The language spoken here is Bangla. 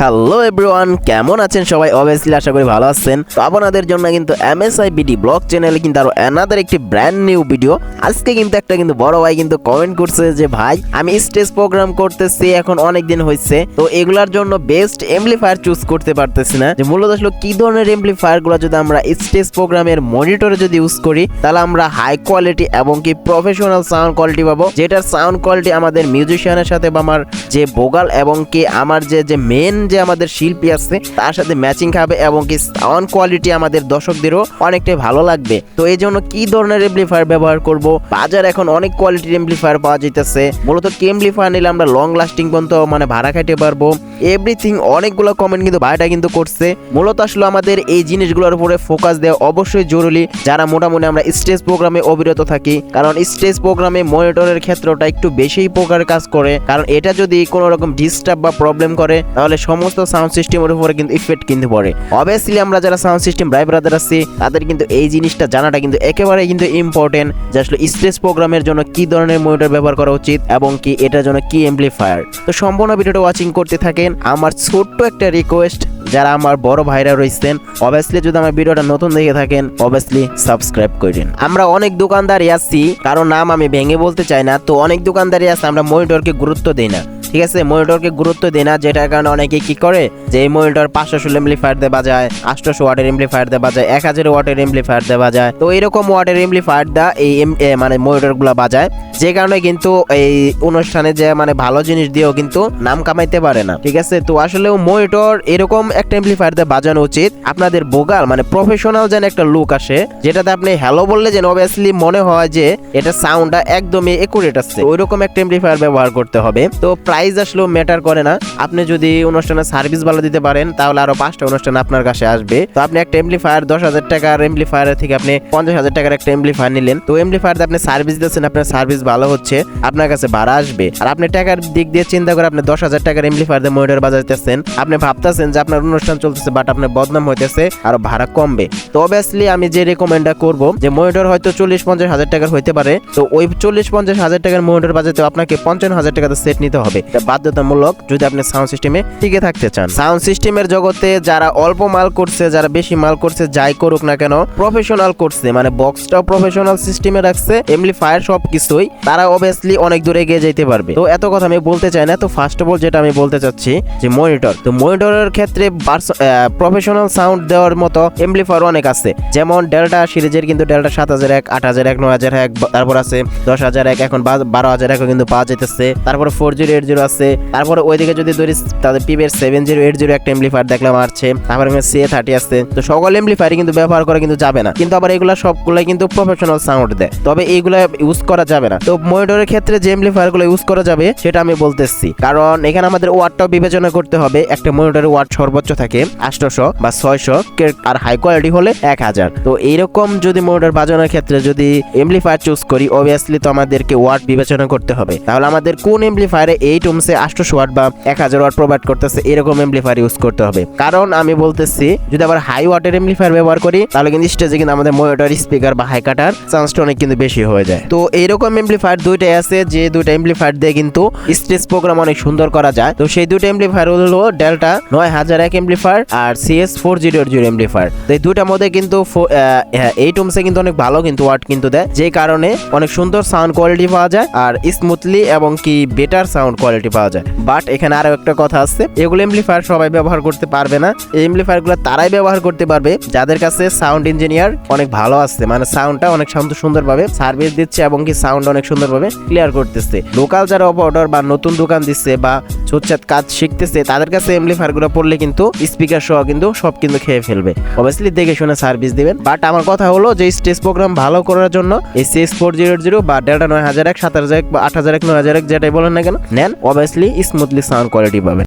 হ্যালো এভরিওয়ান কেমন আছেন সবাই? অবভিয়াসলি আশা করি ভালো আছেন। তো আপনাদের জন্য কিন্তু এমএসআই বিডি ব্লগ চ্যানেলে কিন্তু আরও অ্যানাদার একটি ব্র্যান্ড নিউ ভিডিও আজকে কিন্তু একটা কিন্তু বড় ভাই কিন্তু কমেন্ট করছে যে, ভাই, আমি স্টেজ প্রোগ্রাম করতেছি, এখন অনেক দিন হয়েছে তো এগুলার জন্য বেস্ট এমপ্লিফায়ার চুজ করতে পারতেছি না। যে মূলত আসলে কি ধরনের এমপ্লিফায়ারগুলো যদি আমরা স্টেজ প্রোগ্রামের মনিটরে যদি ইউজ করি, তাহলে আমরা হাই কোয়ালিটি এবং কি প্রফেশনাল সাউন্ড কোয়ালিটি পাবো। যেটার সাউন্ড কোয়ালিটি আমাদের মিউজিশিয়ানের সাথে বা আমার যে ভোগাল এবং কি আমার যে যে মেন যে আমাদের শিল্পী আছে, তার সাথে ম্যাচিং খাবে এবং কি সাউন্ড কোয়ালিটি আমাদের দর্শকদেরও অনেকটাই ভালো লাগবে। তো এই জন্য কি ধরনের এমপ্লিফায়ার ব্যবহার করব? বাজার এখন অনেক কোয়ালিটির এমপ্লিফায়ার পাওয়া যাইতেছে। মূলত কি এমপ্লিফায়ার নিলে আমরা লং লাস্টিং পর্যন্ত মানে ভাড়া খাইতে পারব? এভরিথিং অনেকগুলো কমেন্ট কিন্তু ভাইটা কিন্তু করছে। মূলত আসলে আমাদের এই জিনিসগুলোর উপরে ফোকাস দেওয়া অবশ্যই জরুরি। যারা মোটামুটি আমরা স্টেজ প্রোগ্রামে অবিরত থাকি, কারণ স্টেজ প্রোগ্রামে মনিটরের ক্ষেত্রটা একটু বেশিই প্রকার কাজ করে। কারণ এটা যদি কোনো রকম ডিস্টার্ব বা প্রবলেম করে, তাহলে সমস্ত সাউন্ড সিস্টেমের উপরে কিন্তু ইফেক্ট কিন্তু পড়ে। অবভিয়াসলি আমরা যারা সাউন্ড সিস্টেম ভাই ব্রাদার আছি, তাদের কিন্তু এই জিনিসটা জানাটা কিন্তু একেবারে কিন্তু ইম্পর্টেন্ট যে আসলে স্টেজ প্রোগ্রামের জন্য কি ধরনের মনিটর ব্যবহার করা উচিত এবং কি এটার জন্য কি এমপ্লিফায়ার তো সম্পূর্ণ ভিডিওটা ওয়াচিং করতে থাকেন। আমার ছোট্ট একটা রিকোয়েস্ট যারা আমার বড় ভাইরা রয়েছেন অবভিয়াসলি যদি আমার ভিডিওটা নতুন দেখে থাকেন অবভিয়াসলি সাবস্ক্রাইব করেন আমরা অনেক দোকানদারই আছি, কারও নাম আমি ভেঙে বলতে চাই না, তো অনেক দোকানদারই আছে, আমরা মনিটরকে গুরুত্ব দেই না। ঠিক আছে মনিটরকে গুরুত্ব দেয় না, যেটার কারণে অনেকে কি করে? যে এই মনিটর পাঁচশো ষোলো এমপ্লিফায়ার দেওয়া যায় আটশোশো ওয়াটের এমপ্লিফায়ার দেওয়া যায়, এক হাজার ওয়াটের এমপ্লিফায়ার দেওয়া যায়। তো এরকম ওয়াটের এমপ্লিফায়ার দা এই মানে মনিটরগুলা বাজায়, যে কারণে কিন্তু এই অনুষ্ঠানে যে মানে ভালো জিনিস দিয়েও কিন্তু নাম কামাইতে পারে না, ঠিক আছে? তো আসলে মনিটর এরকম একটা এমপ্লিফায়ার দিয়ে বাজানো উচিত। আপনাদের বোগাল মানে প্রফেশনাল যেন একটা লুক আসে, যেটাতে আপনি হ্যালো বললে যেন অবভিয়াসলি মনে হয় যে এটা সাউন্ডটা একদমই একুরেট আছে ওইরকম একটা এমপ্লিফায়ার ব্যবহার করতে হবে। তো প্রাইস আসলেও ম্যাটার করে না। আপনি যদি অনুষ্ঠানে সার্ভিস ভালো দিতে পারেন, তাহলে আরও পাঁচটা অনুষ্ঠান আপনার কাছে আসবে। তো আপনি একটা এমপ্লিফায়ার দশ হাজার টাকার এমপ্লিফায়ার থেকে আপনি পঞ্চাশ হাজার টাকার একটা এমপ্লিফায়ার নিলেন। তো এমপ্লিফায়ার আপনি সার্ভিস দিচ্ছেন আপনার সার্ভিস ভালো হচ্ছে, আপনার কাছে ভাড়া আসবে। আর আপনি টাকার দিক দিয়ে চিন্তা করে আপনি দশ হাজার টাকার এমপ্লিফায়ার দিয়ে মনিটর বাজাইতেছেন আপনি ভাবতেছেন যে আপনার অনুষ্ঠান চলতেছে বাট আপনার বদনাম হইতেছে, আর ভাড়া কমবে। তো অবভিয়াসলি আমি যে রেকমেন্ডটা করব, যে মনিটর হয়তো চল্লিশ পঞ্চাশ হাজার টাকার হইতে পারে। তো ওই চল্লিশ পঞ্চাশ হাজার টাকার মনিটর বাজাতে আপনাকে পঞ্চান্ন হাজার টাকাতে সেট নিতে হবে। বাধ্যতামূলক যদি আপনি সাউন্ড সিস্টেমে টিকে থাকতে চান। সাউন্ড সিস্টেমের জগতে যারা অল্প মাল করছে, যারা বেশি মাল করছে, যাই করুক না কেন প্রফেশনাল করছে মানে বক্সটাও প্রফেশনাল সিস্টেমে রাখছে এমনি ফায়ার সব কিছুই তারা অবভিয়াসলি অনেক দূরে এগিয়ে যেতে পারবে। তো এত কথা আমি বলতে চাই না, তো ফার্স্ট অফ অল যেটা আমি বলতে চাচ্ছি যে মনিটর তো মনিটরের ক্ষেত্রে প্রফেশনাল সাউন্ড দেওয়ার মতো এমপ্লিফায়ার অনেক আছে। যেমন ডেল্টা সিরিজের কিন্তু ডেল্টা সাত হাজার এক, আট হাজার এক, নয় হাজার এক, তারপর আছে দশ হাজার এক, এখন বারো হাজার একও কিন্তু পাওয়া যেতেছে তারপর ফোর জিরো এইট জিরো আছে। তারপরে ওইদিকে যদি ধরি, তাদের পিবের সেভেন জিরো এইট জিরো একটা এমপ্লিফায়ার দেখলাম আসছে তারপরে সি এ থার্টি আছে। তো সকল এমপ্লিফায়ারই কিন্তু ব্যবহার করা কিন্তু যাবে না। কিন্তু আবার এগুলা সবগুলাই কিন্তু প্রফেশনাল সাউন্ড দেয়। তবে এইগুলা ইউজ করা যাবে না। তো মনিটরের ক্ষেত্রে যে এমপ্লিফায়ারগুলো ইউজ করা যাবে, সেটা আমি বলতেছি। কারণ এখানে আমাদের ওয়াটটাও বিবেচনা করতে হবে। একটা মনিটরের ওয়াট সর্বোচ্চ থাকে আটশোশো বা ছয়শো। আর হাই কোয়ালিটি হলে এক হাজার। তো এইরকম যদি মনিটর বাজানোর ক্ষেত্রে যদি এমপ্লিফায়ার চুজ করি অবভিয়াসলি তো আমাদেরকে ওয়াট বিবেচনা করতে হবে। তাহলে আমাদের কোন এমপ্লিফায়ারে এই টুমসে আটশোশো ওয়াট বা এক হাজার ওয়াট প্রোভাইড করতেছে, এরকম এমপ্লিফায়ার ইউজ করতে হবে। কারণ আমি বলতেছি, যদি আবার হাই ওয়াটের এমপ্লিফায়ার ব্যবহার করি, তাহলে কিন্তু স্টেজে কিন্তু আমাদের মনিটর স্পিকার বা হাই কাটার চান্সটা অনেক কিন্তু বেশি হয়ে যায়। তো এইরকম এমপ্লিফায়ার দুইটাই আছে, যে দুইটা এমপ্লিফায়ার দিয়ে কিন্তু স্টেজ প্রোগ্রাম অনেক সুন্দর করা যায়। তো সেই দুইটা এমপ্লিফায়ার হলো ডেল্টা নয় হাজার এক এমপ্লিফায়ার আর CS four zero zero amplifier তো এই দুইটার মধ্যে কিন্তু এই টুমসে কিন্তু অনেক ভালো কিন্তু ওয়াট কিন্তু দেয় যে কারণে অনেক সুন্দর সাউন্ড কোয়ালিটি পাওয়া যায় আর স্মুথলি এবং কি বেটার সাউন্ড কোয়ালিটি পাওয়া যায়। বাট এখানে আরও একটা কথা আছে, এগুলো এমপ্লিফায়ার সবাই ব্যবহার করতে পারবে না। এই এমপ্লিফায়ারগুলো তারাই ব্যবহার করতে পারবে। যাদের কাছে সাউন্ড ইঞ্জিনিয়ার অনেক ভালো আছে মানে সাউন্ডটা অনেক সুন্দর সুন্দরভাবে সার্ভিস দিচ্ছে এবং কি সাউন্ড অনেক সুন্দরভাবে ক্লিয়ার করতেছে। লোকাল যারা অপারেটর বা নতুন দোকান দিচ্ছে বা ছুটছাট কাজ শিখতেছে, তাদের কাছে এমপ্লিফায়ারগুলো পড়লে কিন্তু স্পিকার সহ কিন্তু সব কিন্তু খেয়ে ফেলবে। অবভিয়াসলি দেখে শুনে সার্ভিস দিবেন। বাট আমার কথা হলো যে স্টেজ প্রোগ্রাম ভালো করার জন্য এই সিএস ফোর জিরো জিরো বা ডেটা নয় হাজার এক, সাত হাজার এক বা আট হাজার এক, নয় হাজার এক, যেটাই বলেন না কেন, নেন। অবভিয়াসলি স্মুথলি সাউন্ড কোয়ালিটি পাবেন।